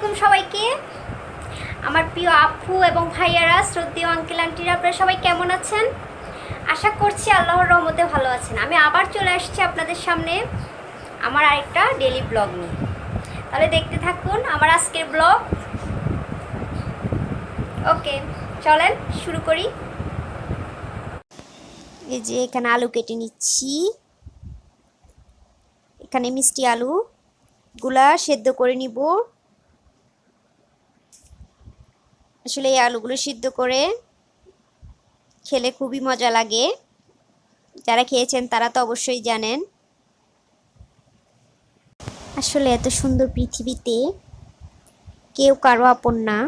আলাইকুম সবাইকে। আমার প্রিয় আপু এবং ভাইয়ারা, শ্রদ্ধেয় আঙ্কেল আন্টিরা আপনারা সবাই কেমন আছেন? আশা করছি আল্লাহর রহমতে ভালো আছেন। আমি আবার চলে আসছি আপনাদের সামনে আমার আরেকটা ডেলি ব্লগ নিয়ে। তাহলে দেখতে থাকুন আমার আজকের ব্লগ ওকে চলেন, শুরু করি। এই যে এখানে আলু কেটে নিচ্ছি। এখানে মিষ্টি আলু, গুলা সেদ্ধ করে নিব। আসলে এই আলুগুলো সিদ্ধ করে খেলে খুবই মজা লাগে। যারা খেয়েছেন তারা তো অবশ্যই জানেন। আসলে এত সুন্দর পৃথিবীতে কেউ কারও আপন না।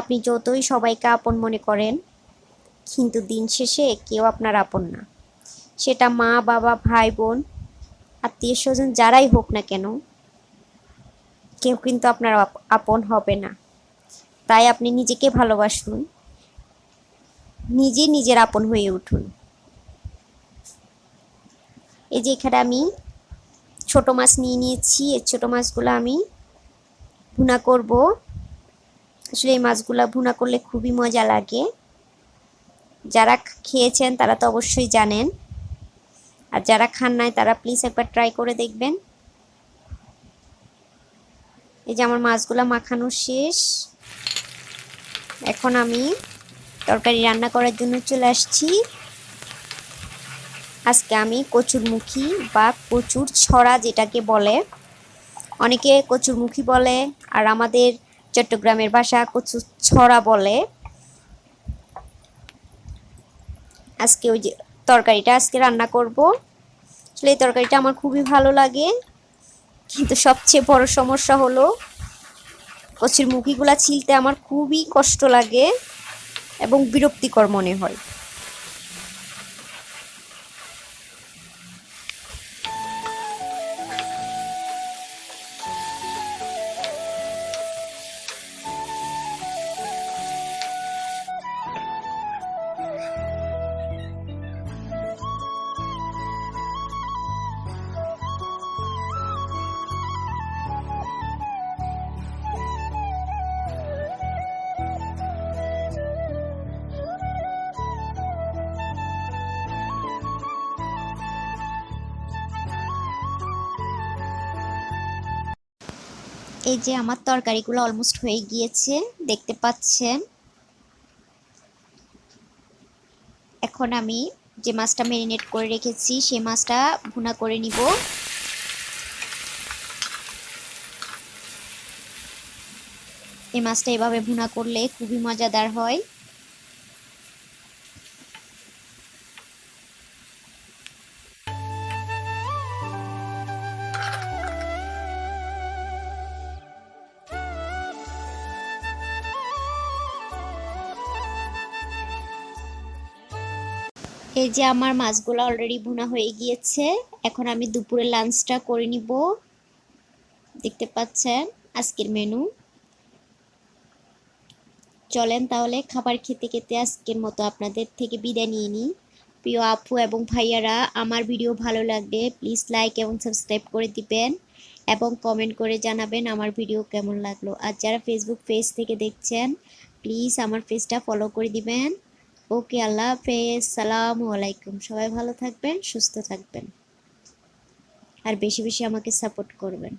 আপনি যতই সবাইকে আপন মনে করেন, কিন্তু দিন শেষে কেউ আপনার আপন না। সেটা মা, বাবা, ভাই, বোন, আত্মীয় স্বজন যারাই হোক না কেন, কেউ কিন্তু আপনার আপন হবে না। তাই আপনি নিজেকে ভালোবাসুন। নিজে নিজের আপন হয়ে উঠুন। এই যে এখানে আমি ছোট মাছ নিয়ে নিয়েছি, এই ছোটো মাছগুলো আমি ভুনা করব। আসলে এই মাছগুলো ভুনা করলে খুবই মজা লাগে। যারা খেয়েছেন তারা তো অবশ্যই জানেন। আর যারা খান নাই তারা প্লিজ একবার ট্রাই করে দেখবেন। এই যে আমার মাছগুলো মাখানো শেষ। এখন আমি তরকারি রান্না করার জন্য চলে আসছি। আজকে আমি কচুরমুখী বা কচুর ছড়া যেটাকে বলে। অনেকে কচুরমুখী বলে আর আমাদের চট্টগ্রামের ভাষা কচুর ছড়া বলে। আজকে ওই যে তরকারিটা আজকে রান্না করব। আসলে এই তরকারিটা আমার খুবই ভালো লাগে। কিন্তু সবচেয়ে বড় সমস্যা হলো কচির মুখিগুলা ছিলতে আমার খুবই কষ্ট লাগে এবং বিরক্তিকর মনে হয়। এই যে আমার তরকারিগুলো অলমোস্ট হয়ে গিয়েছে, দেখতে পাচ্ছেন। এখন আমি যে মাছটা ম্যারিনেট করে রেখেছি, সেই মাছটা ভুনা করে নিব। এই মাছটা এভাবে ভুনা করলে খুবই মজাদার হয়। এই যে আমার মাছগুলো অলরেডি ভুনা হয়ে গিয়েছে, এখন আমি দুপুরে লাঞ্চটা করে নিব। দেখতে পাচ্ছেন, আজকের মেনু চলেন তাহলে খাবার খেতে খেতে আজকের মতো আপনাদের থেকে বিদায় নিয়ে নিই। প্রিয় আপু এবং ভাইয়ারা, আমার ভিডিও ভালো লাগলে প্লিজ লাইক এবং সাবস্ক্রাইব করে দিবেন এবং কমেন্ট করে জানাবেন আমার ভিডিও কেমন লাগল। আর যারা ফেসবুক পেজ থেকে দেখছেন প্লিজ আমার পেজটা ফলো করে দিবেন। ওকে, আল্লাহ হাফেজ। সালামু আলাইকুম। সবাই ভালো থাকবেন, সুস্থ থাকবেন। আর বেশি বেশি আমাকে সাপোর্ট করবেন।